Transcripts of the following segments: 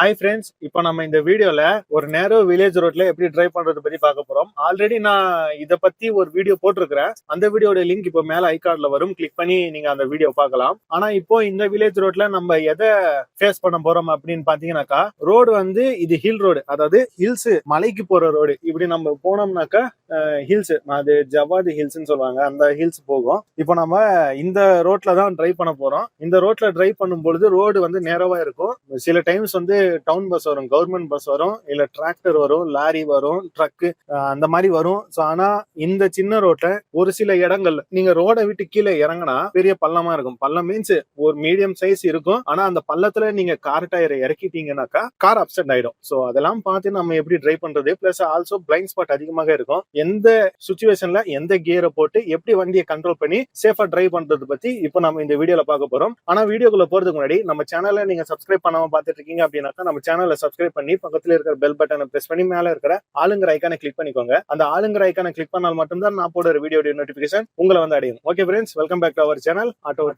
Hi friends இப்போ நம்ம இந்த வீடியோவில் ஒரு நேரோ வில்லேஜ் ரோட்ல எப்படி டிரைவ் பண்ணுறது பற்றி பார்க்க போகிறோம் ஆல்ரெடி நான் இதை பற்றி ஒரு வீடியோ போட்டிருக்கிறேன். அந்த வீடியோட லிங்க் இப்போ மேலே ஐகார்டில் வரும். கிளிக் பண்ணி நீங்கள் அந்த வீடியோ பார்க்கலாம். ஆனால் இப்போ இந்த வில்லேஜ் ரோட்ல நம்ம எதை ஃபேஸ் பண்ண போகிறோம் அப்படின்னு பார்த்தீங்கன்னாக்கா ரோடு வந்து இது ஹில் ரோடு அதாவது ஹில்ஸ் மலைக்கு போகிற ரோடு இப்படி நம்ம போனோம்னாக்கா ஹில்ஸ் அது ஜவாது ஹில்ஸ்ன்னு சொல்லுவாங்க. அந்த ஹில்ஸ் போகும். இப்போ நம்ம இந்த ரோட்ல தான் டிரைவ் பண்ண போறோம். இந்த ரோட்ல டிரைவ் பண்ணும் பொழுது ரோடு வந்து நேரவாக இருக்கும். சில டைம்ஸ் வந்து டவுன் பஸ் வரும் கவர்மெண்ட் பஸ் வரும் இல்ல டிராக்டர் வரும் லாரி வரும் ட்ரக்கு அந்த மாதிரி வரும். ஸோ ஆனா இந்த சின்ன ரோட்ல ஒரு சில இடங்கள்ல நீங்க ரோட விட்டு கீழே இறங்கினா பெரிய பள்ளமா இருக்கும். பள்ளம் மீன்ஸ் ஒரு மீடியம் சைஸ் இருக்கும். ஆனா அந்த பள்ளத்துல நீங்க கார் டயரை இறக்கிட்டீங்கன்னாக்கா கார் அப்செட் ஆயிடும். ஸோ அதெல்லாம் பார்த்து நம்ம எப்படி டிரைவ் பண்றது? பிளஸ் ஆல்சோ பிளைண்ட் ஸ்பாட் அதிகமாக இருக்கும். எந்த சுச்சுவேஷன்ல எந்த கியரை போட்டு எப்படி வண்டியை கண்ட்ரோல் பண்ணி சேஃபா டிரைவ் பண்றது பத்தி இப்போ நம்ம இந்த வீடியோல பார்க்க போறோம். ஆனா வீடியோக்குள்ள போறதுக்கு முன்னாடி நம்ம சேனலை நீங்க சப்ஸ்கிரைப் பண்ணாம பார்த்துட்டு இருக்கீங்க அப்படின்னா பார்த்தா நம்ம சேனலை சப்ஸ்கிரைப் பண்ணி பக்கத்துல இருக்கிற பெல் பட்டனை பிரஸ் பண்ணி மேல இருக்கிற ஆளுங்கிற ஐக்கானை கிளிக் பண்ணிக்கோங்க. அந்த ஆளுங்கிற ஐக்கானை கிளிக் பண்ணால் மட்டும்தான் நான் போடுற வீடியோ நோட்டிபிகேஷன் உங்களை வந்து அடையும். Okay friends welcome back to our channel auto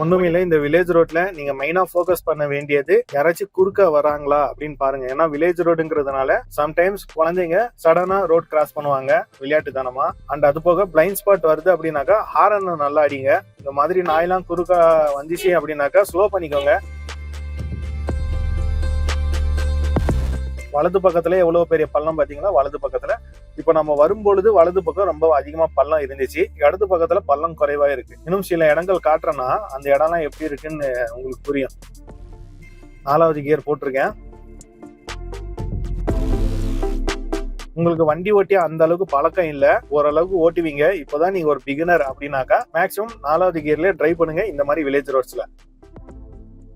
ஒண்ணுமே இல்லை இந்த வில்லேஜ் ரோட்ல நீங்க மெயினா ஃபோக்கஸ் பண்ண வேண்டியது யாராச்சும் குறுக்க வராங்களா அப்படின்னு பாருங்க. ஏன்னா வில்லேஜ் ரோடுங்கிறதுனால சம்டைம்ஸ் குழந்தைங்க சடனா ரோட் கிராஸ் பண்ணுவாங்க. விளையாட்டு தனமா? அண்ட் அது போக பிளைண்ட் ஸ்பாட் வருது அப்படின்னாக்கா ஹாரன் நல்லா அடிங்க. இந்த மாதிரி நாயெல்லாம் குறுக்க வந்துச்சு அப்படின்னாக்கா ஸ்லோ பண்ணிக்கோங்க. வலது பக்கத்துல எவ்வளவு பெரிய பள்ளம் பாத்தீங்கன்னா வலது பக்கத்துல இப்ப நம்ம வரும்பொழுது வலது பக்கம் ரொம்ப அதிகமா பள்ளம் இருந்துச்சு. இடது பக்கத்துல பள்ளம் குறைவா இருக்கு. இன்னும் சில இடங்கள் காட்டுறேன்னா அந்த இடம்லாம் எப்படி இருக்குன்னு உங்களுக்கு புரியும். நாலாவது கியர் போட்டிருக்கேன். உங்களுக்கு வண்டி ஓட்டி அந்த அளவுக்கு பழக்கம் இல்ல. ஓரளவுக்கு ஓட்டுவீங்க. இப்போதான் நீங்க ஒரு பிகினர் அப்படின்னாக்கா மேக்ஸிமம் நாலாவது கியர்ல டிரைவ் பண்ணுங்க. இந்த மாதிரி வில்லேஜ் ரோட்ஸ்ல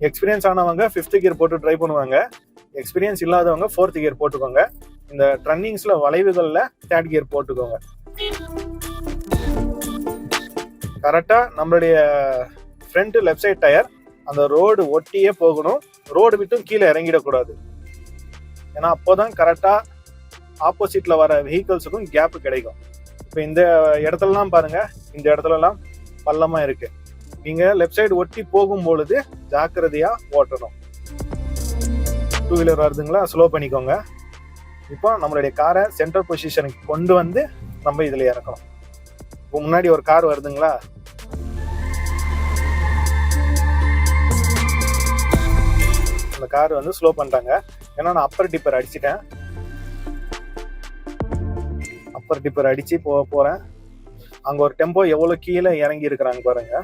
எக்ஸ்பீரியன்ஸ் ஆனவங்க ஃபிஃப்த் கியர் போட்டு ட்ரை பண்ணுவாங்க. எக்ஸ்பீரியன்ஸ் இல்லாதவங்க ஃபோர்த் கியர் போட்டுக்கோங்க. இந்த ட்ரன்னிங்ஸ்ல வளைவுகள்ல தேர்ட் கியர் போட்டுக்கோங்க. கரெக்டா நம்மளுடைய ஃப்ரண்ட் லெஃப்ட் சைட் டயர் அந்த ரோடு ஒட்டியே போகணும். ரோடு விட்டும் கீழே இறங்கிடக்கூடாது. ஏன்னா அப்போதான் கரெக்டா ஆப்போசிட்ல வர வெஹிக்கிள்ஸுக்கும் கேப் கிடைக்கும். இப்போ இந்த இடத்துலலாம் பாருங்க இந்த இடத்துலலாம் பள்ளமா இருக்கு. நீங்க லெஃப்ட் சைடு ஒட்டி போகும் பொழுது ஜாக்கிரதையா ஓட்டணும். டூ வீலர் வருதுங்களா? ஸ்லோ பண்ணிக்கோங்க. இப்போ நம்மளுடைய காரை சென்டர் பொசிஷனுக்கு கொண்டு வந்து நம்ம இதில் இறக்கணும். இப்போ முன்னாடி ஒரு கார் வருதுங்களா? அந்த கார் வந்து ஸ்லோ பண்ணிட்டாங்க. ஏன்னா நான் அப்பர் டிப்பர் அடிச்சிட்டேன். அப்பர் டிப்பர் அடித்து போக போகிறேன் அங்கே ஒரு டெம்போ எவ்வளோ கீழே இறங்கி இருக்கிறாங்க பாருங்க.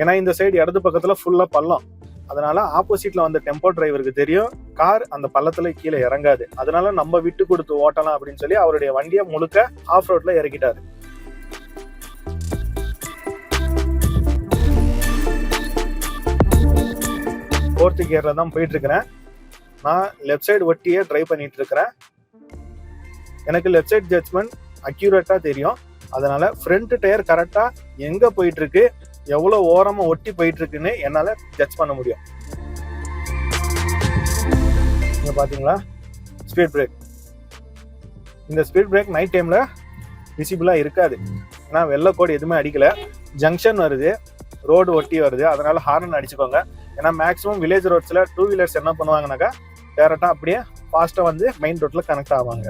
ஏன்னா இந்த சைடு இடது பக்கத்தில் ஃபுல்லாக பள்ளம். அதனால ஆப்போசிட்ல வந்த டெம்போ டிரைவருக்கு தெரியும். கார் அந்த பள்ளத்துல கீழே இறங்காது. அதனால நம்ம விட்டு கொடுத்து ஓட்டலாம் அப்படின்னு சொல்லி அவருடைய வண்டியை முழுக்க ஆஃப் ரோட்ல இறக்கிட்டாரு. ஃபோர்த்து கியர்ல தான் போயிட்டு இருக்கிறேன். நான் லெஃப்ட் சைடு ஒட்டியே டிரைவ் பண்ணிட்டு இருக்கிறேன். எனக்கு லெஃப்ட் சைடு ஜட்ஜ்மெண்ட் அக்யூரேட்டா தெரியும். அதனால ஃப்ரண்ட் டயர் கரெக்டா எங்க போயிட்டு இருக்கு? எவ்வளவு ஓரமா ஒட்டி போயிட்டு இருக்குன்னு என்னால ஜட்ஜ் பண்ண முடியும். இங்க பாத்தீங்களா? ஸ்பீட் பிரேக் இந்த ஸ்பீட் பிரேக் நைட் டைம்ல விசிபிளா இருக்காது. ஏன்னா வெள்ளக்கோடு எதுவுமே அடிக்கல. ஜங்ஷன் வருது ரோடு ஒட்டி வருது. அதனால ஹார்ன் அடிச்சுக்கோங்க. ஏன்னா மேக்ஸிமம் வில்லேஜ் ரோட்ஸ்ல டூ வீலர்ஸ் என்ன பண்ணுவாங்கனாக்கா டேரக்டா அப்படியே ஃபாஸ்ட்டாக வந்து மெயின் ரோட்ல கனெக்ட் ஆவாங்க.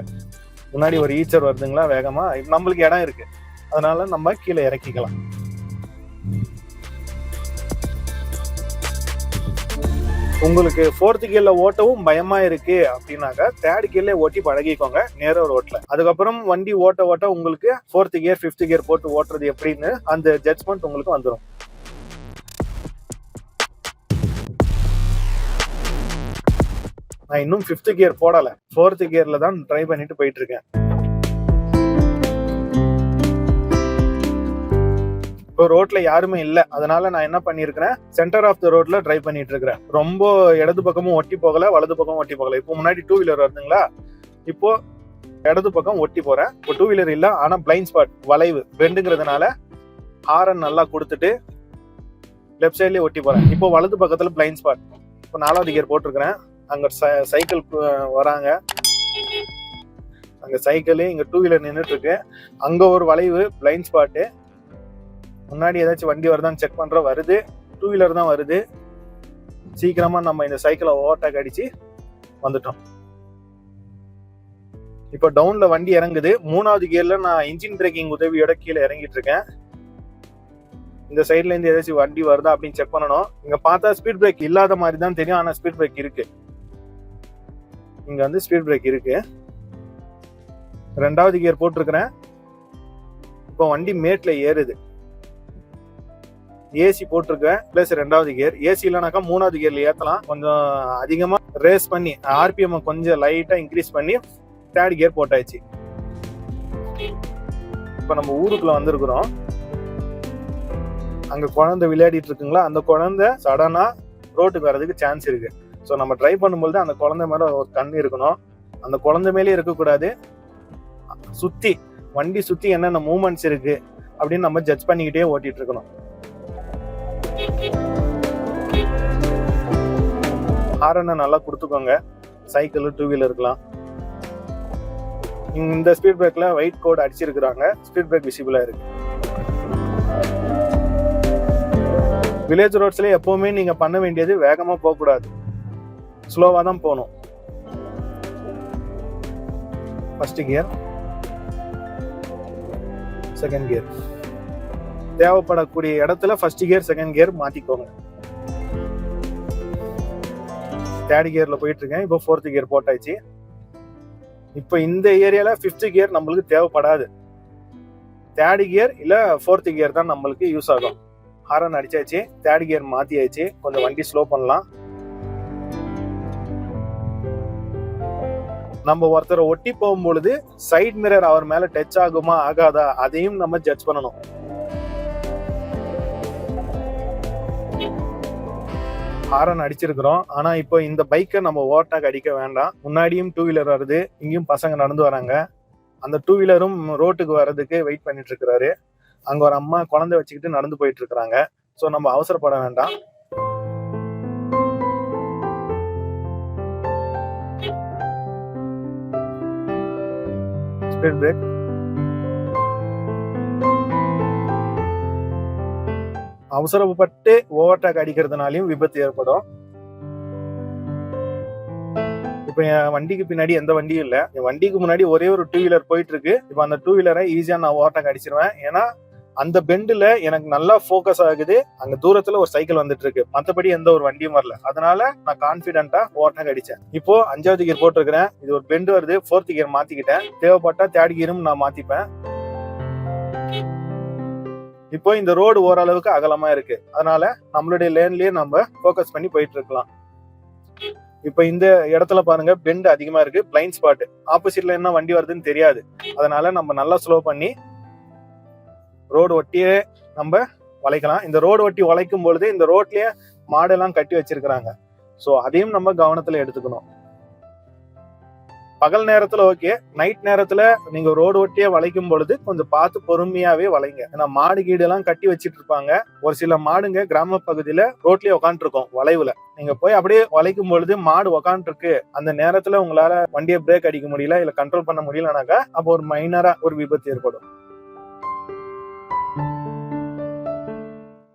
முன்னாடி ஒரு ஈச்சர் வருதுங்களா வேகமா. நம்மளுக்கு இடம் இருக்கு. அதனால நம்ம கீழே இறக்கிக்கலாம். உங்களுக்கு ஃபோர்த்து கியர்ல ஓட்டவும் பயமா இருக்கு அப்படின்னாக்கா தேர்ட் கியர்ல ஓட்டி பழகிக்கோங்க நேரோ ரோட்ல அதுக்கப்புறம் வண்டி ஓட்ட ஓட்ட உங்களுக்கு ஃபோர்த் கியர் ஃபிஃப்த் கியர் போட்டு ஓட்டுறது எப்படின்னு அந்த ஜட்ஜ்மெண்ட் உங்களுக்கு வந்துடும் நான் இன்னும் ஃபிஃப்த் கியர் போடல. ஃபோர்த்து கியர்ல தான் ட்ரை பண்ணிட்டு போயிட்டு இருக்கேன். இப்போ ரோட்ல யாருமே இல்ல. அதனால நான் என்ன பண்ணிருக்கிறேன்? சென்டர் ஆஃப் த ரோட்ல டிரைவ் பண்ணிட்டு இருக்கிறேன் ரொம்ப இடது பக்கமும் ஒட்டி போகல வலது பக்கமும் ஒட்டி போகல. இப்போ முன்னாடி டூ வீலர் வருதுங்களா இப்போ இடது பக்கம் ஒட்டி போறேன். இப்போ டூ வீலர் இல்லை ஆனா பிளைண்ட் ஸ்பாட் வளைவு பெண்டுங்கிறதுனால ஹாரன் நல்லா கொடுத்துட்டு லெஃப்ட் சைட்லயே ஒட்டி போறேன். இப்போ வலது பக்கத்துல பிளைண்ட் ஸ்பாட் இப்போ நாலாவது கியர் போட்டிருக்கிறேன். அங்க சைக்கிள் வராங்க. அங்க சைக்கிள் இங்க டூ வீலர் நின்றுட்டு இருக்கு அங்க ஒரு வளைவு பிளைண்ட் ஸ்பாட்டு முன்னாடி ஏதாச்சும் வண்டி வருதான்னு செக் பண்ணுற வருது. டூ வீலர் தான் வருது. சீக்கிரமாக நம்ம இந்த சைக்கிளை ஓவர்டேக் அடித்து வந்துட்டோம். இப்போ டவுனில் வண்டி இறங்குது. மூணாவது கியரில் நான் இன்ஜின் பிரேக்கிங் உதவியோட கீழே இறங்கிட்டு இருக்கேன். இந்த சைட்லேருந்து ஏதாச்சும் வண்டி வருதா அப்படின்னு செக் பண்ணணும். இங்கே பார்த்தா ஸ்பீட் பிரேக் இல்லாத மாதிரி தான் தெரியும். ஆனால் ஸ்பீட் பிரேக் இருக்கு. இங்கே வந்து ஸ்பீட் பிரேக் இருக்கு. ரெண்டாவது கியர் போட்டிருக்கிறேன். இப்போ வண்டி மேட்டில் ஏறுது. ஏசி போட்டிருக்கேன் பிளஸ் ரெண்டாவது கியர் ஏசி இல்லைனாக்கா மூணாவது கியர்ல ஏத்தலாம். கொஞ்சம் அதிகமா ரேஸ் பண்ணி ஆர்பிஎம் கொஞ்சம் லைட்டா இன்க்ரீஸ் பண்ணி தேர்ட் கியர் போட்டாச்சு. இப்போ நம்ம ஊருக்குள்ள வந்திருக்கிறோம். அங்க குழந்தை விளையாடிட்டு இருக்குங்களா? அந்த குழந்தை சடனா ரோட்டுக்கு வர்றதுக்கு சான்ஸ் இருக்கு. ஸோ நம்ம ட்ரை பண்ணும்போது அந்த குழந்தை மேல ஒரு கண் இருக்கணும். அந்த குழந்தை மேலே இருக்கக்கூடாது. சுத்தி வண்டி சுத்தி என்னென்ன மூமெண்ட்ஸ் இருக்கு அப்படின்னு நம்ம ஜட்ஜ் பண்ணிக்கிட்டே ஓட்டிட்டு இருக்கணும். ஹாரனை நல்லா கொடுத்துக்கோங்க. சைக்கிள் டூ வீலருக்குலாம் இந்த ஸ்பீட் பிரேக்கில் ஒயிட் கோட் அடிச்சிருக்கிறாங்க. ஸ்பீட் பிரேக் விசிபிளாக இருக்கு. வில்லேஜ் ரோட்ஸ்ல எப்போவுமே நீங்க பண்ண வேண்டியது வேகமாக போகக்கூடாது. ஸ்லோவாக தான் போகணும். ஃபர்ஸ்ட் கியர் செகண்ட் கியர் தேவைப்படக்கூடிய இடத்துல ஃபர்ஸ்ட் கியர் செகண்ட் கியர் மாற்றிக்கோங்க தேர்ட் கியர்ல போயிட்டு இருக்கேன் இப்போ ஃபோர்த் கியர் போட்டாச்சு. இப்போ இந்த ஏரியால ஃபிஃப்த் கியர் நம்மளுக்கு தேவைப்படாது. தேர்ட் கியர் இல்ல ஃபோர்த் கியர் தான் நம்மளுக்கு யூஸ் ஆகும். ஹாரன் அடிச்சாச்சு. தேர்ட் கியர் மாத்தியாச்சு. கொஞ்சம் வண்டி ஸ்லோ பண்ணலாம். நம்ம ஒருத்தரை ஒட்டி போகும்பொழுது சைட் மிரர் அவர் மேல டச் ஆகுமா ஆகாதா? அதையும் நம்ம ஜட்ஜ் பண்ணணும். ஹாரன் அடிச்சிருக்கிறோம். ஆனா இப்போ இந்த பைக்கை நம்ம ஓவர்டேக் அடிக்க வேண்டாம். முன்னாடியும் டூ வீலர் வருது. இங்கேயும் பசங்க நடந்து வராங்க. அந்த டூ வீலரும் ரோட்டுக்கு வர்றதுக்கு வெயிட் பண்ணிட்டு இருக்கிறாரு. அங்க ஒரு அம்மா குழந்தை வச்சுக்கிட்டு நடந்து போயிட்டு இருக்கிறாங்க. ஸோ நம்ம அவசரப்பட வேண்டாம். ஸ்பீட் பிரேக் அவசரப்பட்டு ஓவர்டேக் அடிக்கிறதுனாலையும் விபத்து ஏற்படும். இப்போ என் வண்டிக்கு பின்னாடி எந்த வண்டியும் இல்லை. என் வண்டிக்கு முன்னாடி ஒரே ஒரு டூ வீலர் போயிட்டு இருக்கு இப்போ அந்த டூ வீலரை ஈஸியா நான் ஓவர்டேக் அடிச்சிருவேன். ஏன்னா அந்த பெண்டுல எனக்கு நல்லா ஃபோக்கஸ் ஆகுது. அங்க தூரத்துல ஒரு சைக்கிள் வந்துட்டு இருக்கு மத்தபடி எந்த ஒரு வண்டியும் வரல. அதனால நான் கான்பிடண்டா ஓவர்டேக் அடிச்சேன். இப்போ அஞ்சாவது கியர் போட்டிருக்கிறேன். இது ஒரு பெண்டு வருது. ஃபோர்த் கியர் மாத்திக்கிட்டேன். தேவைப்பட்டா தேர்ட் கியரும் நான் மாத்திப்பேன். இப்போ இந்த ரோடு ஓரளவுக்கு அகலமா இருக்கு. அதனால நம்மளுடைய லேன்லயே நம்ம ஃபோக்கஸ் பண்ணி போயிட்டு இருக்கலாம் இப்போ இந்த இடத்துல பாருங்க பெண்ட் அதிகமா இருக்கு பிளைண்ட் ஸ்பாட் ஆப்போசிட்ல என்ன வண்டி வருதுன்னு தெரியாது. அதனால நம்ம நல்லா ஸ்லோ பண்ணி ரோடு ஒட்டியே நம்ம வளைக்கலாம். இந்த ரோடு ஒட்டி வளைக்கும் பொழுது இந்த ரோட்லயே மாடெல்லாம் கட்டி வச்சிருக்கிறாங்க. ஸோ அதையும் நம்ம கவனத்துல எடுத்துக்கணும். பகல் நேரத்துல ஓகே நைட் நேரத்துல நீங்க ரோடு ஒட்டியே வளைக்கும் பொழுது கொஞ்சம் பார்த்து பொறுமையாவே வளைங்க. ஏன்னா மாடு கீடு எல்லாம் கட்டி வச்சிட்டு இருப்பாங்க. ஒரு சில மாடுங்க கிராம பகுதியில ரோட்லயே உக்காந்துருக்கும் வளைவுல. நீங்க போய் அப்படியே வளைக்கும் பொழுது மாடு உக்காந்துருக்கு. அந்த நேரத்துல உங்களால வண்டியை பிரேக் அடிக்க முடியல இல்ல கண்ட்ரோல் பண்ண முடியலனாக்கா அப்போ ஒரு மைனரா ஒரு விபத்து ஏற்படும்.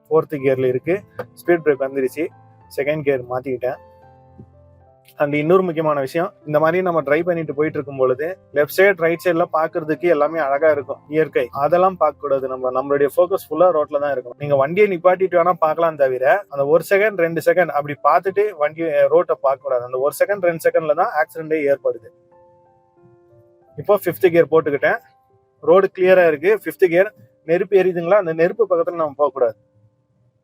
ஃபோர்த்து கியர்ல இருக்கு. ஸ்பீட் பிரேக் வந்துருச்சு. செகண்ட் கியர் மாத்திக்கிட்டேன். அண்ட் இன்னொரு முக்கியமான விஷயம் இந்த மாதிரி நம்ம டிரைவ் பண்ணிட்டு போயிட்டு இருக்கும் பொழுது லெஃப்ட் சைடு ரைட் சைட்ல பாக்குறதுக்கு எல்லாமே அழகா இருக்கும் இயற்கை. அதெல்லாம் பார்க்க கூடாது நம்ம நம்மளுடைய ஃபோக்கஸ் ஃபுல்லா ரோட்ல தான் இருக்கும் நீங்க வண்டியை நிப்பாட்டிட்டு வேணா பார்க்கலாம் தவிர அந்த ஒரு செகண்ட் ரெண்டு செகண்ட் அப்படி பார்த்துட்டு வண்டி ரோட்டை பார்க்க கூடாது அந்த ஒரு செகண்ட் ரெண்டு செகண்ட்ல தான் ஆக்சிடென்டே ஏற்படுது. இப்போ ஃபிஃப்த் கியர் போட்டுக்கிட்டேன். ரோடு கிளியரா இருக்கு. ஃபிஃப்த் கியர் நெருப்பு எரியுதுங்களா? அந்த நெருப்பு பக்கத்துல நம்ம போகக்கூடாது.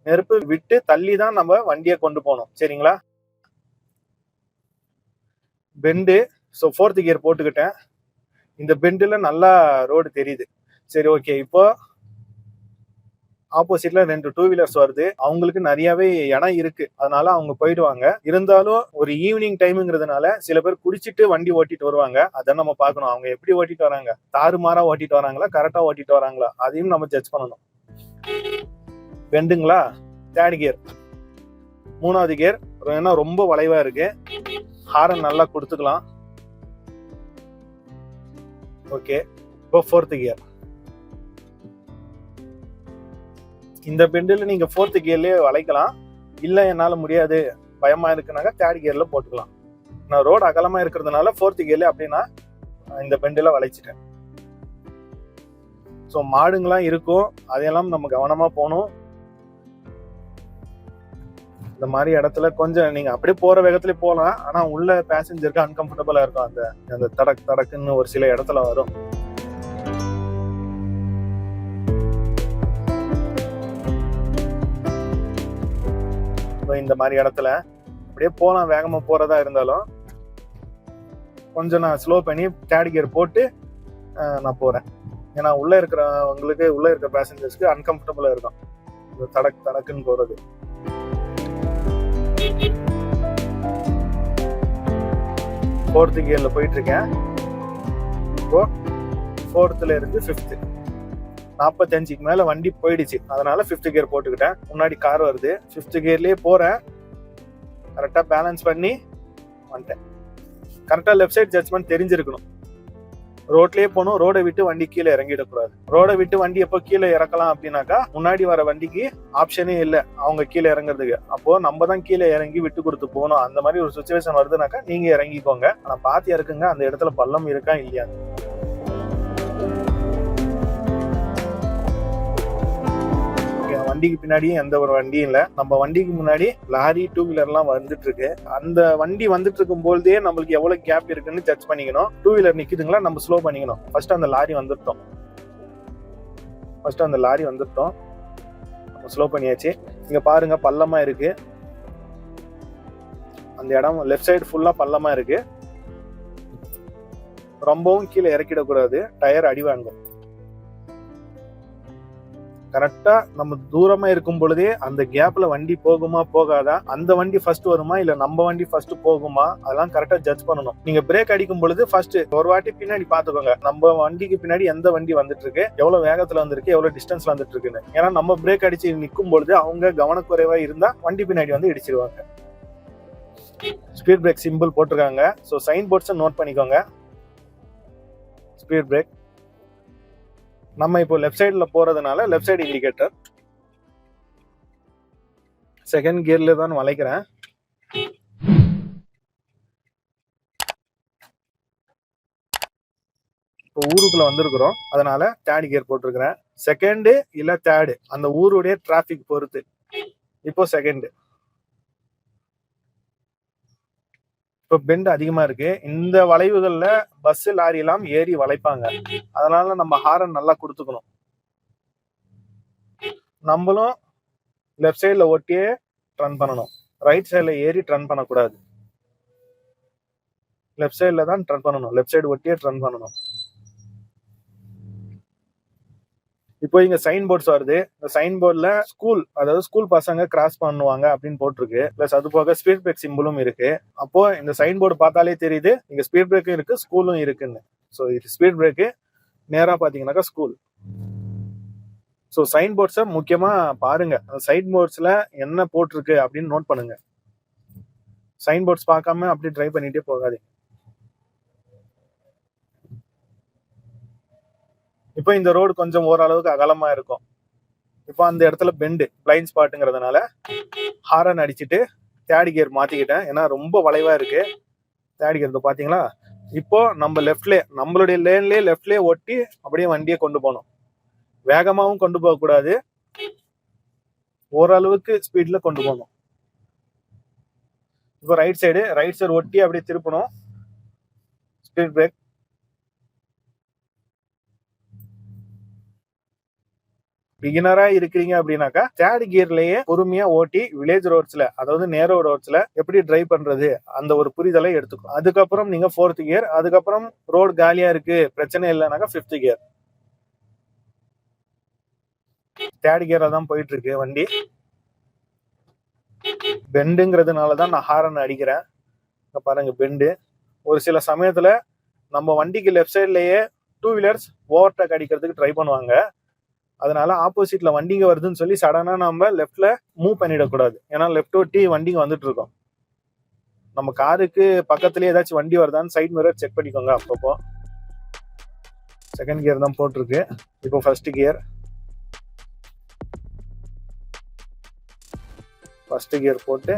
நெருப்பு விட்டு தள்ளி தான் நம்ம வண்டியை கொண்டு போகணும். சரிங்களா? பெண்டு. ஸோ ஃபோர்த்து கியர் போட்டுக்கிட்டேன். இந்த பெண்டில் நல்லா ரோடு தெரியுது. சரி ஓகே இப்போ ஆப்போசிட்ல ரெண்டு டூ வீலர்ஸ் வருது. அவங்களுக்கு நிறையவே இடம் இருக்கு. அதனால அவங்க போயிடுவாங்க. இருந்தாலும் ஒரு ஈவினிங் டைமுங்கிறதுனால சில பேர் குடிச்சிட்டு வண்டி ஓட்டிட்டு வருவாங்க. அதை நம்ம பார்க்கணும். அவங்க எப்படி ஓட்டிட்டு வராங்க? தாறுமாறா ஓட்டிட்டு வராங்களா? கரெக்டா ஓட்டிட்டு வராங்களா? அதையும் நம்ம ஜட்ஜ் பண்ணணும். பெண்டுங்களா? தேர்ட் கியர் மூணாவது கியர் ஏன்னா ரொம்ப வளைவா இருக்கு. ஹாரன் நல்லா கொடுத்துக்கலாம். ஓகே இப்போ ஃபோர்த்து கியர் இந்த பெண்டில் நீங்க ஃபோர்த்து கியர்லயே வளைக்கலாம். இல்ல என்னால முடியாது. பயமா இருக்குனாக்கா தேர்ட் கியர்ல போட்டுக்கலாம். நான் ரோடு அகலமா இருக்கிறதுனால ஃபோர்த்து கியர்ல அப்படின்னா இந்த பெண்டில் வளைச்சிட்டேன். ஸோ மாடுங்களாம் இருக்கும். அதையெல்லாம் நம்ம கவனமா போகணும். இந்த மாதிரி இடத்துல கொஞ்சம் நீங்க அப்படியே போற வேகத்துல போகலாம். ஆனா உள்ள பேசஞ்சருக்கு அன்கம்ஃபர்டபுளா இருக்கும் அந்த அந்த தடக் தடக்குன்னு ஒரு சில இடத்துல வரும். இந்த மாதிரி இடத்துல அப்படியே போகலாம் வேகமா போறதா இருந்தாலும் கொஞ்சம் நான் ஸ்லோ பண்ணி தேர்ட் கியர் போட்டு நான் போறேன். ஏன்னா உள்ள இருக்கிறவங்களுக்கு உள்ள இருக்கிற பேசஞ்சர்ஸ்க்கு அன்கம்ஃபர்டபுளா இருக்கும். இந்த தடக் தடக்குன்னு போறது. ஃபோர்த்து கியர்ல போயிட்டுருக்கேன். இப்போது இப்போ இருந்து ஃபிஃப்த்து நாற்பத்தஞ்சுக்கு மேலே வண்டி போயிடுச்சு. அதனால் ஃபிஃப்த்து கியர் போட்டுக்கிட்டேன். முன்னாடி கார் வருது. ஃபிஃப்த்து கியர்லேயே போகிறேன் கரெக்டாக பேலன்ஸ் பண்ணி வந்துட்டேன். கரெக்டாக லெஃப்ட் சைட் ஜட்ஜ்மெண்ட் தெரிஞ்சிருக்கணும். ரோட்லயே போகணும். ரோடை விட்டு வண்டி கீழே இறங்கிடக்கூடாது. ரோடை விட்டு வண்டி எப்போ கீழே இறக்கலாம் அப்படின்னாக்கா முன்னாடி வர வண்டிக்கு ஆப்ஷனே இல்லை. அவங்க கீழே இறங்குறதுக்கு. அப்போ நம்ம தான் கீழே இறங்கி விட்டு கொடுத்து போகணும். அந்த மாதிரி ஒரு சுச்சுவேஷன் வருதுனாக்கா நீங்க இறங்கிக்கோங்க. ஆனா பாத்து இறக்குங்க அந்த இடத்துல பள்ளம் இருக்கா இல்லையா வண்டிக்கு பின்னாடியும் எந்த ஒரு வண்டியும் இல்லை. நம்ம வண்டிக்கு முன்னாடி லாரி டூ வீலர்லாம் வந்துட்டு இருக்கு அந்த வண்டி வந்துட்டு இருக்கும் போதே நம்மளுக்கு எவ்வளவு கேப் இருக்குன்னு ஜட்ஜ் பண்ணிக்கணும். டூ வீலர் நிக்குதுங்களா? நம்ம ஸ்லோ பண்ணிக்கணும். ஃபர்ஸ்ட் அந்த லாரி வந்துட்டோம். ஃபர்ஸ்ட் அந்த லாரி வந்துட்டோம். நம்ம ஸ்லோ பண்ணியாச்சு. இங்க பாருங்க பள்ளமா இருக்கு. அந்த இடம் லெஃப்ட் சைடு ஃபுல்லா பள்ளமா இருக்கு. ரொம்பவும் கீழே இறக்கிடக்கூடாது. டயர் அடி வாங்கும் கரெக்டா நம்ம தூரமா இருக்கும் பொழுதே அந்த கேப்ல வண்டி போகுமா போகாதா? அந்த வண்டி ஃபர்ஸ்ட் வருமா? இல்ல நம்ம வண்டி ஃபர்ஸ்ட் போகுமா? அதெல்லாம் கரெக்டா ஜட்ஜ் பண்ணணும். நீங்க பிரேக் அடிக்கும் பொழுது ஃபர்ஸ்ட் ஒரு வாட்டி பின்னாடி பாத்துக்கோங்க. நம்ம வண்டிக்கு பின்னாடி எந்த வண்டி வந்துட்டு இருக்கு எவ்வளவு வேகத்துல வந்திருக்கு? எவ்வளவு டிஸ்டன்ஸ்ல வந்துட்டு இருக்குன்னு ஏன்னா நம்ம பிரேக் அடிச்சு நிற்கும் பொழுது அவங்க கவனக்குறைவா இருந்தா வண்டி பின்னாடி வந்து இடிச்சிருவாங்க. ஸ்பீட் பிரேக் சிம்பிள் போட்டிருக்காங்க. ஸோ சைன் போர்ட்ஸை நோட் பண்ணிக்கோங்க. ஸ்பீட் பிரேக் நம்ம இப்போ லெஃப்ட் சைடில் போகிறதுனால லெஃப்ட் சைடு இண்டிகேட்டர் செகண்ட் கியர்ல தான் வளைக்கிறேன். இப்போ ஊருக்குள்ள வந்திருக்கிறோம். அதனால தேர்ட் கியர் போட்டிருக்கிறேன். செகண்டு இல்லை தேர்டு அந்த ஊருடைய டிராஃபிக் பொறுத்து. இப்போ செகண்டு இப்போ பெண்ட் அதிகமா இருக்கு. இந்த வளைவுகள்ல பஸ் லாரி எல்லாம் ஏறி வளைப்பாங்க. அதனால நம்ம ஹாரன் நல்லா கொடுத்துக்கணும். நம்மளும் லெஃப்ட் சைடில் ஒட்டியே ட்ரன் பண்ணணும். ரைட் சைடில் ஏறி ட்ரன் பண்ணக்கூடாது. லெஃப்ட் சைடில் தான் ட்ரன் பண்ணணும். லெஃப்ட் சைடு ஒட்டியே ட்ரன் பண்ணணும். இப்போ இங்க சைன் போர்ட்ஸ் வருது. இந்த சைன் போர்ட்ல ஸ்கூல் அதாவது ஸ்கூல் பசங்க கிராஸ் பண்ணுவாங்க அப்படின்னு போட்டிருக்கு. பிளஸ் அது போக ஸ்பீட் பிரேக் சிம்பிளும் இருக்கு. அப்போ இந்த சைன் போர்டு பார்த்தாலே தெரியுது. இங்க ஸ்பீட் பிரேக்கும் இருக்கு ஸ்கூலும் இருக்குன்னு. ஸோ இது ஸ்பீட் பிரேக்கு நேராக பார்த்தீங்கன்னாக்கா ஸ்கூல் ஸோ சைன் போர்ட்ஸை முக்கியமாக பாருங்க. அந்த சைன் போர்ட்ஸில் என்ன போட்டிருக்கு அப்படின்னு நோட் பண்ணுங்க. சைன் போர்ட்ஸ் பார்க்காம அப்படி ட்ரை பண்ணிட்டே போகாதீங்க. இப்போ இந்த ரோடு கொஞ்சம் ஓரளவுக்கு அகலமா இருக்கும். இப்போ அந்த இடத்துல பெண்டு பிளைன் ஸ்பாட்டுங்கிறதுனால ஹாரன் அடிச்சுட்டு தேர்ட் கியர் மாத்திக்கிட்டேன். ஏன்னா ரொம்ப வளைவா இருக்கு. தேர்ட் கியர் பாத்தீங்களா? இப்போ நம்ம லெஃப்ட்லே நம்மளுடைய லேன்லயே லெஃப்ட்லயே ஒட்டி அப்படியே வண்டியை கொண்டு போகணும். வேகமாகவும் கொண்டு போகக்கூடாது ஓரளவுக்கு ஸ்பீட்ல கொண்டு போகணும். இப்போ ரைட் சைடு ரைட் சைடு ஒட்டி அப்படியே திருப்பணும். ஸ்பீட் பிரேக் பிகினரா இருக்கிறீங்க அப்படின்னாக்கா தேர்ட் கியர்லயே பொறுமையா ஓட்டி வில்லேஜ் ரோட்ஸ்ல அதாவது நேரோ ரோட்ஸ்ல எப்படி டிரைவ் பண்றது அந்த ஒரு புரிதலை எடுத்துக்கும் அதுக்கப்புறம் நீங்க ஃபோர்த் கியர் அதுக்கப்புறம் ரோடு காலியா இருக்கு பிரச்சனை இல்லைனாக்கா ஃபிஃப்த் கியர் தேர்ட் கியர்ல தான் போயிட்டு இருக்கு வண்டி. பெண்டுங்கிறதுனால தான் நான் ஹாரன் அடிக்கிறேன். இங்க பாருங்க பெண்டு ஒரு சில சமயத்துல நம்ம வண்டிக்கு லெஃப்ட் சைட்லயே டூ வீலர்ஸ் ஓவர்டேக் அடிக்கிறதுக்கு ட்ரை பண்ணுவாங்க. அதனால ஆப்போசிட்ல வண்டிங்க வருதுன்னு சொல்லி சடனா நம்ம லெஃப்ட்ல மூவ் பண்ணிடக்கூடாது. ஏன்னா லெஃப்ட் ஒட்டி வண்டிங்க வந்துட்டு இருக்கோம் நம்ம காருக்கு பக்கத்துலயே ஏதாச்சும் வண்டி வருதான்னு சைட் மிரர் செக் பண்ணிக்கோங்க அப்பப்போ. செகண்ட் கியர் தான் போட்டிருக்கு. இப்போ ஃபர்ஸ்ட் கியர் ஃபர்ஸ்ட் கியர் போட்டு.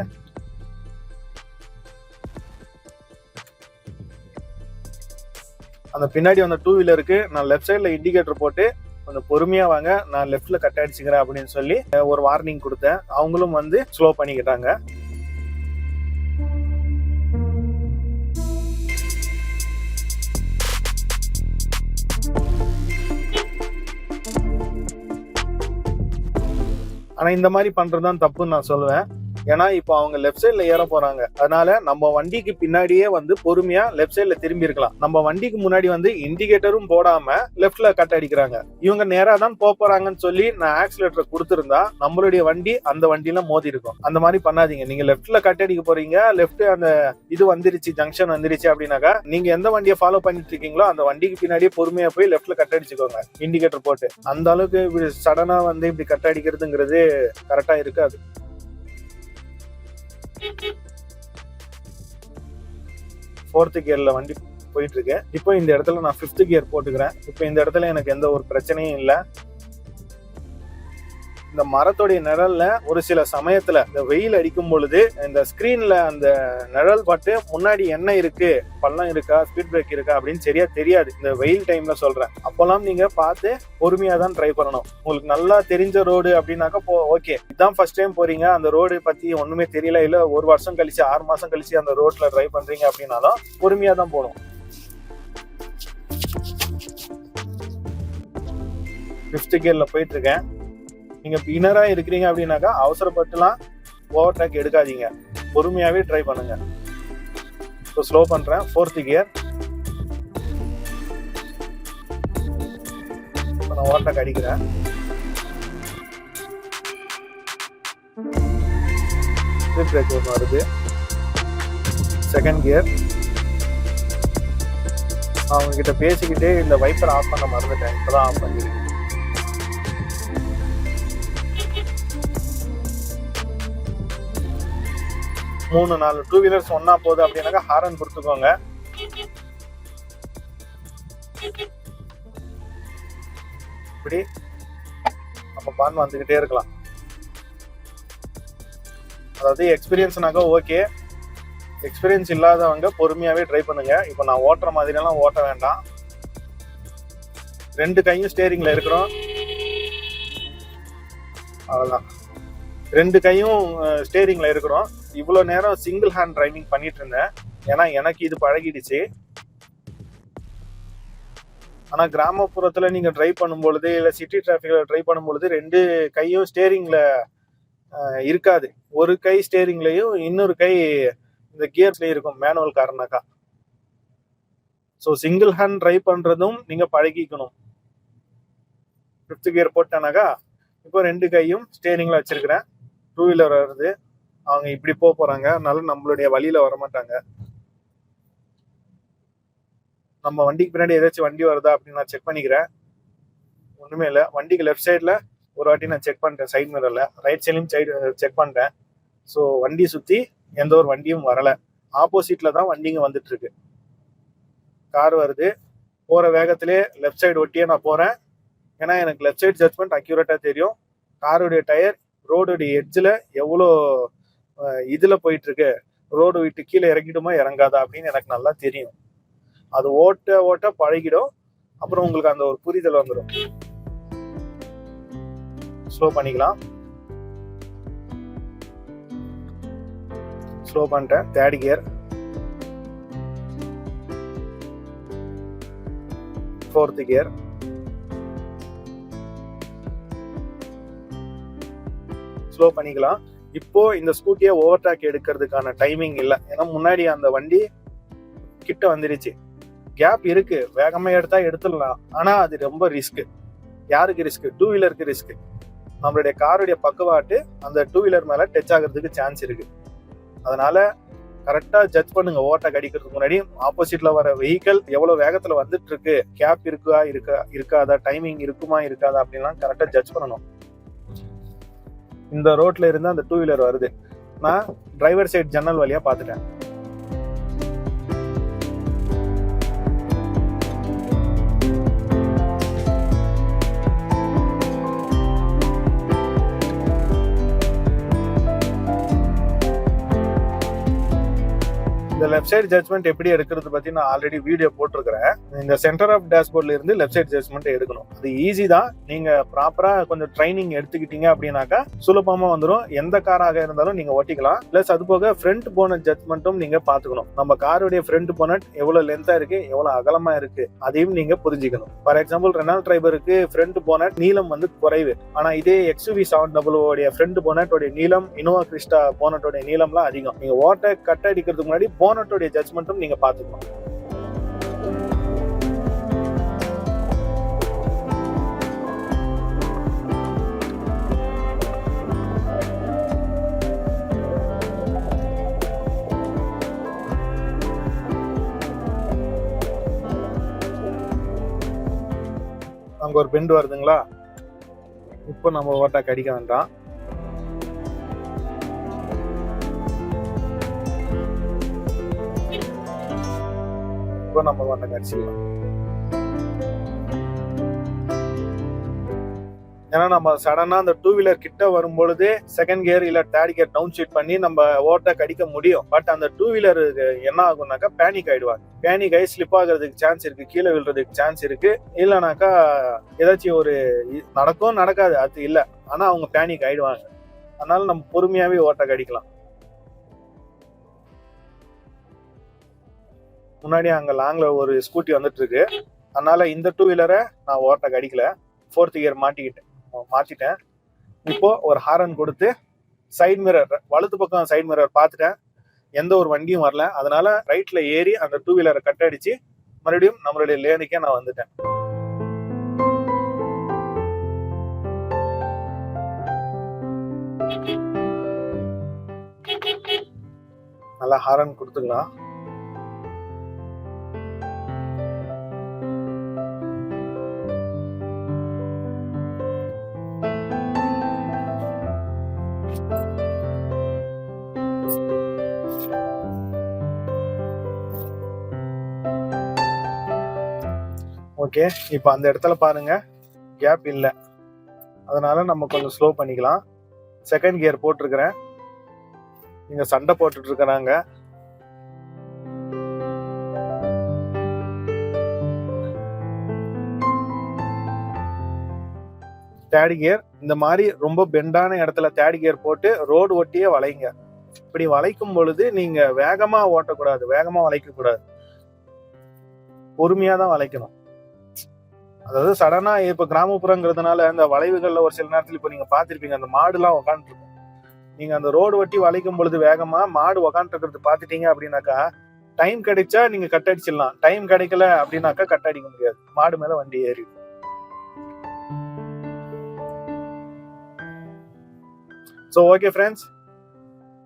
அந்த பின்னாடி வந்த டூ வீலருக்கு நான் லெஃப்ட் சைடில் இண்டிகேட்டர் போட்டு கொஞ்சம் பொறுமையா வாங்க. நான் லெஃப்ட்ல கட் அடிச்சுக்கிறேன் அப்படின்னு சொல்லி ஒரு வார்னிங் கொடுத்தேன். அவங்களும் வந்து ஸ்லோ பண்ணிக்கிட்டாங்க. ஆனால் இந்த மாதிரி பண்ணுறது தான் தப்புன்னு நான் சொல்லுவேன். ஏன்னா இப்போ அவங்க லெஃப்ட் சைடில் ஏற போகிறாங்க அதனால நம்ம வண்டிக்கு பின்னாடியே வந்து பொறுமையாக லெஃப்ட் சைடில் திரும்பி இருக்கலாம். நம்ம வண்டிக்கு முன்னாடி வந்து இண்டிகேட்டரும் போடாமல் லெஃப்டில் கட் அடிக்கிறாங்க. இவங்க நேராக தான் போக போகிறாங்கன்னு சொல்லி நான் ஆக்சிலேட்டர் கொடுத்துருந்தா நம்மளுடைய வண்டி அந்த வண்டியில மோதி இருக்கும். அந்த மாதிரி பண்ணாதீங்க. நீங்க லெஃப்ட்ல கட் அடிக்க போறீங்க லெஃப்ட் அந்த இது வந்துருச்சு ஜங்ஷன் வந்துருச்சு அப்படின்னாக்கா நீங்க எந்த வண்டியை ஃபாலோ பண்ணிட்டு இருக்கீங்களோ அந்த வண்டிக்கு பின்னாடியே பொறுமையா போய் லெஃப்ட்ல கட் அடிச்சுக்கோங்க. இண்டிகேட்டர் போட்டு. அந்த அளவுக்கு இப்படி சடனா வந்து இப்படி கட் அடிக்கிறதுங்கிறது கரெக்டா இருக்காது. ஃபோர்த்து கியரில் வண்டி போயிட்டு இருக்கு. இப்போ இந்த இடத்துல நான் ஃபிஃப்த்து கியர் போட்டுக்கிறேன். இப்போ இந்த இடத்துல எனக்கு எந்த ஒரு பிரச்சனையும் இல்லை. இந்த மரத்துடைய நிழல்ல ஒரு சில சமயத்துல இந்த வெயில் அடிக்கும் பொழுது இந்த ஸ்கிரீன்ல அந்த நிழல் பட்டு முன்னாடி என்ன இருக்கு? பள்ளம் இருக்கா? ஸ்பீட் பிரேக் இருக்கா? அப்படின்னு சரியா தெரியாது. இந்த வெயில் டைம்ல சொல்றேன். அப்போல்லாம் நீங்க பார்த்து பொறுமையா தான் ட்ரை பண்ணணும். உங்களுக்கு நல்லா தெரிஞ்ச ரோடு அப்படின்னாக்கா போ ஓகே இதான் ஃபர்ஸ்ட் டைம் போறீங்க. அந்த ரோடு பத்தி ஒண்ணுமே தெரியல. இல்ல ஒரு வருஷம் கழிச்சு ஆறு மாசம் கழிச்சு அந்த ரோட்ல ட்ரை பண்றீங்க அப்படின்னாலும் பொறுமையா தான் போகணும். ஃபிஃப்த் கியரில் போயிட்டு இருக்கேன். நீங்க பிகினரா இருக்கிறீங்க அப்படின்னாக்கா அவசரப்பட்டுலாம் ஓவர்டேக் எடுக்காதீங்க. பொறுமையாவே ட்ரை பண்ணுங்க. இப்போ ஸ்லோ பண்றேன். ஃபோர்த் கியர் இப்போ நான் ஓவர்டேக் அடிக்கிறேன். பிரேக் ஒன்று வருது. செகண்ட் கியர் அவங்க கிட்ட பேசிக்கிட்டே இந்த வைப்பர் ஆஃப் பண்ண மறந்துட்டேன். இப்பதான் ஆஃப் பண்ணிருக்கேன். மூணு நாலு டூ வீலர்ஸ் ஒன்னா போகுது அப்படின்னாக்கா ஹாரன் கொடுத்துக்கோங்க. இப்படி நம்ம பான் வந்துகிட்டே இருக்கலாம். அதாவது எக்ஸ்பீரியன்ஸ்னாக்கா ஓகே எக்ஸ்பீரியன்ஸ் இல்லாதவங்க பொறுமையாவே ட்ரை பண்ணுங்க. இப்போ நான் ஓட்டுற மாதிரியெல்லாம் ஓட்ட வேண்டாம். ரெண்டு கையும் ஸ்டேரிங்ல இருக்கிறோம் அவ்வளோதான் ரெண்டு கையும் ஸ்டேரிங்ல இருக்கிறோம் இவ்வளோ நேரம் சிங்கிள் ஹேண்ட் டிரைவிங் பண்ணிட்டு இருந்தேன் ஏன்னா எனக்கு இது பழகிடுச்சு. ஆனால் கிராமப்புறத்தில் நீங்கள் ட்ரைவ் பண்ணும் பொழுது சிட்டி டிராஃபிக்கில் ட்ரைவ் பண்ணும்பொழுது ரெண்டு கையும் ஸ்டேரிங்கில் இருக்காது. ஒரு கை ஸ்டேரிங்லேயும் இன்னொரு கை இந்த கியர்ஸ்லேயும் இருக்கும் மேனுவல் காரணக்கா. ஸோ சிங்கிள் ஹேண்ட் ட்ரைவ் பண்ணுறதும் நீங்கள் பழகிக்கணும். ஃபிஃப்த் கியர் போட்டேனாக்கா இப்போ ரெண்டு கையும் ஸ்டேரிங்கில் வச்சுருக்கிறேன். டூ வீலர் வருது. அவங்க இப்படி போக போறாங்க. அதனால நம்மளுடைய வழியில வர மாட்டாங்க நம்ம வண்டிக்கு பின்னாடி ஏதாச்சும் வண்டி வருதா அப்படின்னு நான் செக் பண்ணிக்கிறேன். ஒண்ணுமே இல்லை. வண்டிக்கு லெஃப்ட் சைடில் ஒரு வாட்டி நான் செக் பண்ணிட்டேன் சைட் மிரரில் ரைட் சைட்லையும் சைடு செக் பண்ணிட்டேன். ஸோ வண்டி சுற்றி எந்த ஒரு வண்டியும் வரலை. ஆப்போசிட்டில் தான் வண்டிங்க வந்துட்டு இருக்கு கார் வருது. போகிற வேகத்திலே லெஃப்ட் சைடு ஒட்டியே நான் போகிறேன் ஏன்னா எனக்கு லெஃப்ட் சைடு ஜட்மெண்ட் அக்யூரேட்டாக தெரியும். காருடைய டயர் ரோடுடைய எட்ஜில் எவ்வளோ இதில் போயிட்டு இருக்கு ரோடு விட்டு கீழே இறங்கிடுமா? இறங்காதா? அப்படின்னு எனக்கு நல்லா தெரியும். அது ஓட்ட ஓட்ட பழகிடும். அப்புறம் உங்களுக்கு அந்த ஒரு புரிதல் வந்துடும் ஸ்லோ பண்ணிக்கலாம். ஸ்லோ பண்ணிட்டேன். Third gear fourth gear slow பண்ணிக்கலாம். இப்போ இந்த ஸ்கூட்டியை ஓவர்டேக் எடுக்கிறதுக்கான டைமிங் இல்லை. ஏன்னா முன்னாடி அந்த வண்டி கிட்ட வந்துருச்சு. கேப் இருக்கு. வேகமா எடுத்தா எடுத்துடலாம். ஆனா அது ரொம்ப ரிஸ்க் யாருக்கு ரிஸ்க் டூ வீலருக்கு ரிஸ்க் நம்மளுடைய காருடைய பக்கவாட்டு அந்த டூ வீலர் மேல டச் ஆகிறதுக்கு சான்ஸ் இருக்கு. அதனால கரெக்டா ஜட்ஜ் பண்ணுங்க. ஓவர்டேக் அடிக்கிறதுக்கு முன்னாடி ஆப்போசிட்ல வர வெஹிக்கல் எவ்வளவு வேகத்துல வந்துட்டு இருக்கு கேப் இருக்கா இருக்கா இருக்காதா? டைமிங் இருக்குமா இருக்காதா? அப்படின்லாம் கரெக்டா ஜட்ஜ் பண்ணணும். இந்த ரோட்ல இருந்து அந்த டூ வீலர் வருது. நான் டிரைவர் சைடு ஜன்னல் வழியா பார்த்துட்டேன். லெஃப்ட் சைடு ஜட்மெண்ட் எப்படி எடுக்கிறது பத்தி நான் ஆல்ரெடி வீடியோ போட்டிருக்கிறேன். இந்த சென்டர் ஆஃப் டேஷ்போர்ட்ல இருந்து லெஃப்ட் சைடு ஜட்மெண்ட் எடுக்கணும். அது ஈஸி தான். நீங்க ப்ராப்பரா கொஞ்சம் ட்ரைனிங் எடுத்துக்கிட்டீங்க அப்படின்னாக்கா சுலபமா வந்துடும் எந்த காராக இருந்தாலும் நீங்க ஓட்டிக்கலாம். பிளஸ் அது போக ஃப்ரண்ட் போனட் ஜட்மெண்ட்டும் நீங்க பாத்துக்கணும் நம்ம காருடைய ஃப்ரண்ட் போனட் எவ்வளவு லென்த்தாக இருக்கு எவ்வளவு அகலமா இருக்கு அதையும் நீங்க புரிஞ்சுக்கணும். ஃபார் எக்ஸாம்பிள் ரெனால் டிரைவருக்கு ஃப்ரண்ட் போனட் நீளம் வந்து குறைவு. ஆனா இதே எக்ஸ்யூவி செவன் டபுள் ஃப்ரண்ட் போனட்டோடைய நீளம் இனோவா கிறிஸ்டா போனட்டோடைய நீளம்லாம் அதிகம். நீங்க ஓட்ட கட் அடிக்கிறதுக்கு முன்னாடி போனட் போனட்டோடைய ஜட்மெண்ட்டும் நீங்க பாத்துக்கலாம் அங்க ஒரு பெண்டு வருதுங்களா? இப்போ நம்ம ஓட்டா கடிக்க வேண்டாம். இப்போ நம்ம ஓட்டை கடிச்சிடலாம் ஏன்னா நம்ம சடனாக அந்த டூ வீலர் கிட்ட வரும்பொழுது செகண்ட் கியர் இல்லை தேர்ட் கியர் டவுன் ஷீட் பண்ணி நம்ம ஓட்டை கடிக்க முடியும். பட் அந்த டூ வீலர் என்ன ஆகும்னாக்கா பேனிக் ஆகிடுவாங்க பேனிக் ஆகி ஸ்லிப் ஆகுறதுக்கு சான்ஸ் இருக்கு கீழே விழுறதுக்கு சான்ஸ் இருக்கு. இல்லைனாக்கா ஏதாச்சும் ஒரு நடக்கும் நடக்காது. அது இல்லை. ஆனால் அவங்க பேனிக் ஆயிடுவாங்க. அதனால நம்ம பொறுமையாகவே ஓட்டை கடிக்கலாம் முன்னாடி அங்கே லாங்கில் ஒரு ஸ்கூட்டி வந்துட்டு இருக்கு அதனால இந்த டூ வீலரை நான் ஓட்ட அடிக்கல. ஃபோர்த் கியர் மாட்டிக்கிட்டேன். மாற்றிட்டேன் இப்போ ஒரு ஹாரன் கொடுத்து சைட் மிரர் வலது பக்கம் சைட் மிரர் பார்த்துட்டேன். எந்த ஒரு வண்டியும் வரல. அதனால ரைட்ல ஏறி அந்த டூ வீலரை கட் அடிச்சு மறுபடியும் நம்மளுடைய லேனுக்கே நான் வந்துட்டேன். நல்லா ஹாரன் கொடுத்துக்கலாம். ஓகே இப்போ அந்த இடத்துல பாருங்க. கேப் இல்லை. அதனால நம்ம கொஞ்சம் ஸ்லோ பண்ணிக்கலாம். செகண்ட் கியர் போட்டிருக்கிறேன். இங்க சண்டை போட்டுட்டு இருக்கிறாங்க தேர்ட் கியர் இந்த மாதிரி ரொம்ப பெண்டான இடத்துல தேர்ட் கியர் போட்டு ரோடு ஒட்டியே வளைங்க. இப்படி வளைக்கும் பொழுது நீங்க வேகமா ஓட்டக்கூடாது. வேகமா வளைக்க கூடாது பொறுமையா தான் வளைக்கணும். அதாவது சடனா இப்ப கிராமப்புறங்கிறதுனால அந்த வளைவுகள்ல ஒரு சில நேரத்துல இப்ப நீங்க பாத்திருப்பீங்க அந்த மாடு எல்லாம் உக்காந்துருக்கும். நீங்க அந்த ரோடு ஒட்டி வளைக்கும் பொழுது வேகமா மாடு உக்காந்துருக்கிறது பாத்துட்டீங்க அப்படின்னாக்கா டைம் கிடைச்சா நீங்க கட் அடிச்சிடலாம். டைம் கிடைக்கல அப்படின்னாக்கா கட் அடிக்க முடியாது. மாடு மேல வண்டி ஏறி ஸோ ஓகே ஃப்ரெண்ட்ஸ்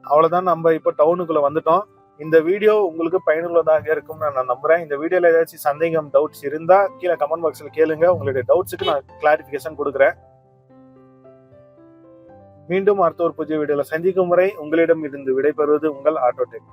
அவ்வளோதான் நம்ம இப்போ டவுனுக்குள்ளே வந்துட்டோம். இந்த வீடியோ உங்களுக்கு பயனுள்ளதாக இருக்கும்னு நான் நம்புறேன். இந்த வீடியோல ஏதாச்சும் சந்தேகம் டவுட்ஸ் இருந்தா கீழே கமெண்ட் பாக்ஸ்ல கேளுங்க. உங்களுடைய டவுட்ஸுக்கு நான் கிளாரிபிகேஷன் கொடுக்குறேன். மீண்டும் அடுத்த ஒரு புதிய வீடியோல சந்திக்கும் வரை உங்களிடம் இருந்து விடைபெறுவது உங்கள் ஆட்டோடெக்